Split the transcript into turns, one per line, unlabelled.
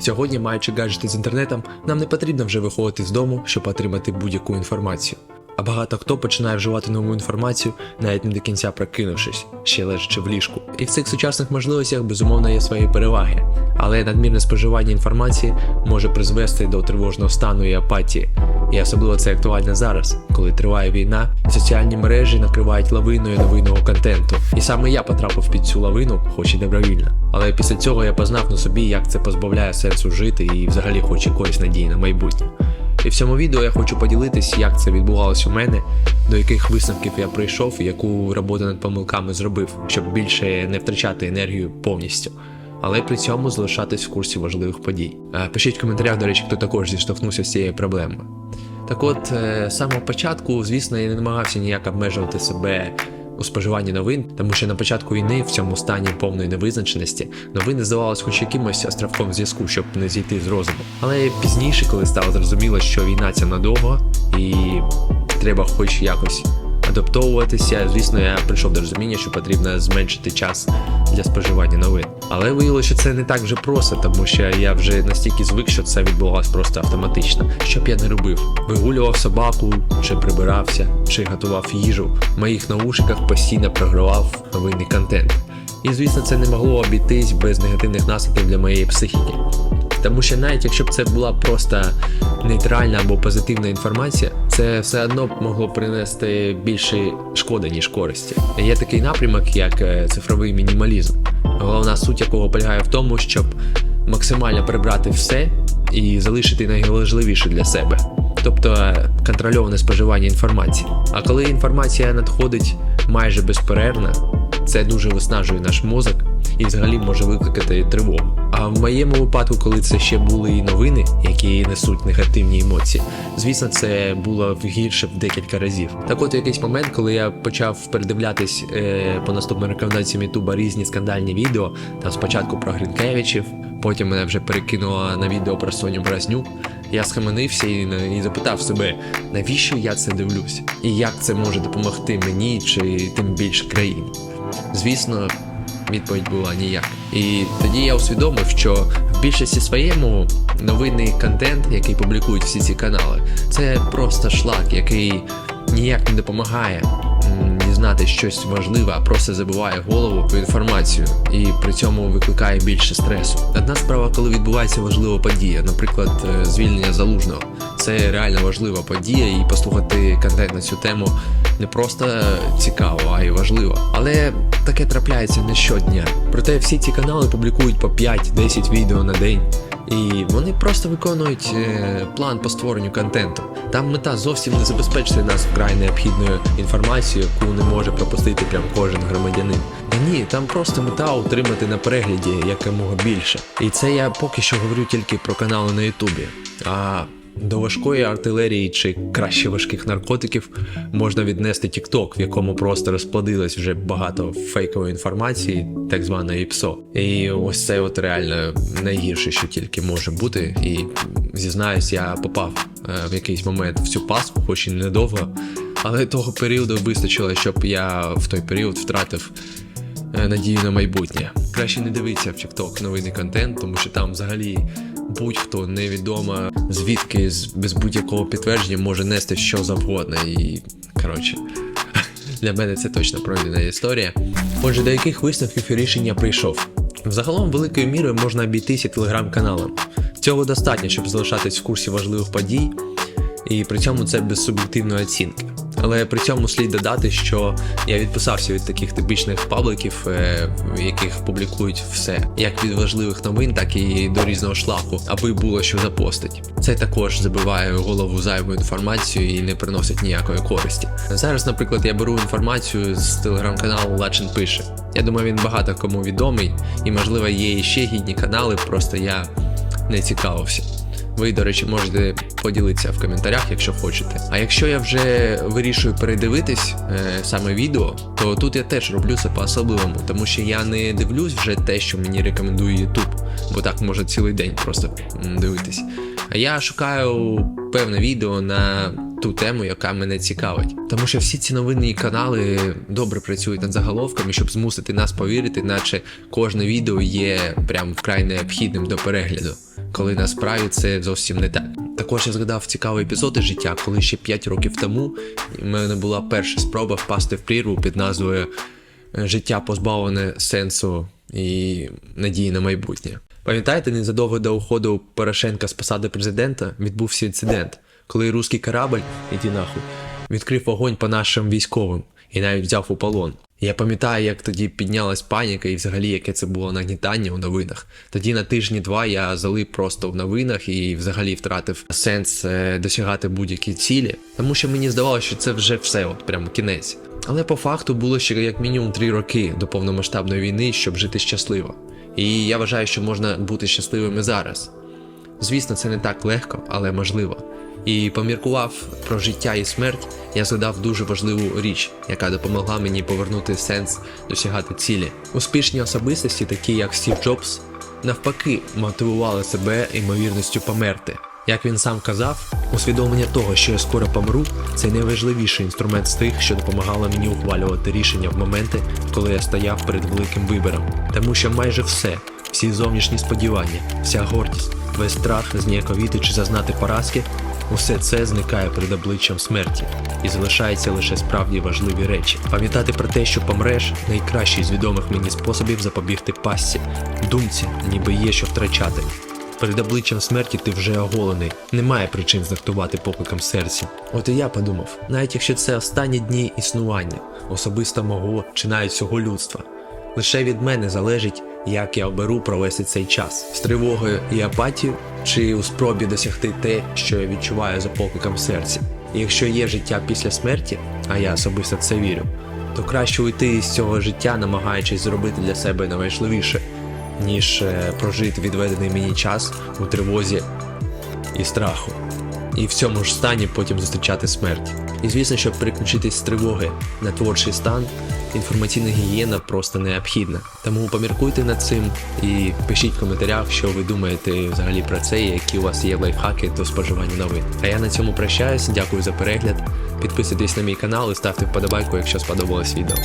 Сьогодні, маючи гаджети з інтернетом, нам не потрібно вже виходити з дому, щоб отримати будь-яку інформацію. А багато хто починає вживати нову інформацію, навіть не до кінця прокинувшись, ще лежачи в ліжку. І в цих сучасних можливостях безумовно є свої переваги, але надмірне споживання інформації може призвести до тривожного стану і апатії. І особливо це актуально зараз, коли триває війна, соціальні мережі накривають лавиною новинного контенту. І саме я потрапив під цю лавину, хоч і добровільно. Але після цього я познав на собі, як це позбавляє сенсу жити і взагалі хоч якоїсь надії на майбутнє. І в цьому відео я хочу поділитись, як це відбувалось у мене, до яких висновків я прийшов і яку роботу над помилками зробив, щоб більше не втрачати енергію повністю. Але при цьому залишатись в курсі важливих подій. Е, Пишіть в коментарях, до речі, хто також зіштовхнувся з цією проблемою. Так от, е, з самого початку, звісно, я не намагався ніяк обмежувати себе у споживанні новин, тому що на початку війни в цьому стані повної невизначеності новини здавалось хоч якимось островком зв'язку, щоб не зійти з розуму. Але пізніше, коли стало зрозуміло, що війна ця надовго і треба хоч якось адаптовуватися, звісно, я прийшов до розуміння, що потрібно зменшити час для споживання новин. Але виявилося, що це не так вже просто, тому що я вже настільки звик, що це відбувалось просто автоматично. Що б я не робив? Вигулював собаку, чи прибирався, чи готував їжу. В моїх наушниках постійно програвав новинний контент. І звісно, це не могло обійтись без негативних наслідків для моєї психіки. Тому що навіть якщо б це була просто нейтральна або позитивна інформація, це все одно б могло принести більше шкоди, ніж користі. Є такий напрямок, як е, цифровий мінімалізм, головна суть якого полягає в тому, щоб максимально прибрати все і залишити найважливіше для себе. Тобто е, контрольоване споживання інформації. А коли інформація надходить майже безперервно, це дуже виснажує наш мозок і взагалі може викликати тривогу. А в моєму випадку, коли це ще були і новини, які несуть негативні емоції, звісно, це було гірше в декілька разів. Так от в якийсь момент, коли я почав передивлятись е, по наступним рекомендаціям Ютуба різні скандальні відео, там спочатку про Гринкевичів, потім мене вже перекинуло на відео про Соню Бразнюк. Я схаменився і, і запитав себе, навіщо я це дивлюсь, і як це може допомогти мені чи тим більше країні. Звісно, відповідь була ніяк. І тоді я усвідомив, що в більшості своєму новинний контент, який публікують всі ці канали, це просто шлак, який ніяк не допомагає дізнати щось важливе, а просто забиває голову в інформацію і при цьому викликає більше стресу. Одна справа, коли відбувається важлива подія, наприклад, е, звільнення залужного. Це реально важлива подія, і послухати контент на цю тему не просто цікаво, а й важливо. Але таке трапляється не щодня. Проте всі ці канали публікують по 5-10 відео на день. І вони просто виконують е, план по створенню контенту. Там мета зовсім не забезпечити нас вкрай необхідною інформацією, яку не може пропустити прям кожен громадянин. Та ні, там просто мета утримати на перегляді якомога більше. І це я поки що говорю тільки про канали на Ютубі. А до важкої артилерії чи краще важких наркотиків можна віднести TikTok, в якому просто розплодилось вже багато фейкової інформації, так званої ПСО. І ось це от реально найгірше, що тільки може бути. І зізнаюсь, я попав е, в якийсь момент в цю паску, хоч і недовго, але того періоду вистачило, щоб я в той період втратив надію на майбутнє. Краще не дивитися в TikTok новинний контент, тому що там взагалі будь-хто невідомо звідки без будь-якого підтвердження може нести що завгодно. І коротше, для мене це точно пройдена історія. Отже, до яких висновків і рішень прийшов? Взагалом, великою мірою можна обійтися телеграм-каналом. Цього достатньо, щоб залишатись в курсі важливих подій, і при цьому це без суб'єктивної оцінки. Але при цьому слід додати, що я відписався від таких типічних пабликів, е, в яких публікують все, як від важливих новин, так і до різного шлаку, аби було що запостить. Це також забиває голову зайвою інформацією і не приносить ніякої користі. Зараз, наприклад, я беру інформацію з телеграм-каналу Лачин пише. Я думаю, він багато кому відомий, і можливо є ще гідні канали, просто я не цікавився. Ви, до речі, можете поділитися в коментарях, якщо хочете. А якщо я вже вирішую передивитись е, саме відео, то тут я теж роблю це по-особливому, тому що я не дивлюсь вже те, що мені рекомендує YouTube, бо так може цілий день просто дивитись. А я шукаю певне відео на ту тему, яка мене цікавить. Тому що всі ці новинні канали добре працюють над заголовками, щоб змусити нас повірити, наче кожне відео є прям вкрай необхідним до перегляду, коли насправді це зовсім не так. Також я згадав цікавий епізод із життя, коли ще 5 років тому в мене була перша спроба впасти в прірву під назвою Життя позбавлене сенсу і надії на майбутнє. Пам'ятаєте, незадовго до уходу Порошенка з посади президента відбувся інцидент, коли руський корабль, іди нахуй, відкрив вогонь по нашим військовим і навіть взяв у полон. Я пам'ятаю, як тоді піднялась паніка і взагалі яке це було нагнітання у новинах. Тоді на тижні-два я залип просто в новинах і взагалі втратив сенс е, досягати будь-які цілі, тому що мені здавалося, що це вже все, от прям кінець. Але по факту було ще як мінімум три роки до повномасштабної війни, щоб жити щасливо. І я вважаю, що можна бути щасливим і зараз. Звісно, це не так легко, але можливо. І поміркував про життя і смерть, я згадав дуже важливу річ, яка допомогла мені повернути сенс досягати цілі. Успішні особистості, такі як Стів Джобс, навпаки, мотивували себе ймовірністю померти. Як він сам казав, усвідомлення того, що я скоро помру, це найважливіший інструмент з тих, що допомагало мені ухвалювати рішення в моменти, коли я стояв перед великим вибором. Тому що майже все, всі зовнішні сподівання, вся гордість, весь страх зніяковіти чи зазнати поразки, усе це зникає перед обличчям смерті, і залишаються лише справді важливі речі. Пам'ятати про те, що помреш, найкращий з відомих мені способів запобігти пастці, думці, ніби є що втрачати. Перед обличчям смерті ти вже оголений, немає причин знахтувати покликом серця. От і я подумав, навіть якщо це останні дні існування, особисто мого чи навіть всього людства, лише від мене залежить, як я оберу провести цей час з тривогою і апатією, чи у спробі досягти те, що я відчуваю за покликом серця. І якщо є життя після смерті, а я особисто в це вірю, то краще уйти з цього життя, намагаючись зробити для себе найважливіше ніж е, прожити відведений мені час у тривозі і страху. І в цьому ж стані потім зустрічати смерть. І звісно, щоб переключитись з тривоги на творчий стан, інформаційна гігієна просто необхідна. Тому поміркуйте над цим і пишіть в коментарях, що ви думаєте взагалі про це, і які у вас є лайфхаки до споживання новин. А я на цьому прощаюсь, дякую за перегляд. Підписуйтесь на мій канал і ставте вподобайку, якщо сподобалось відео.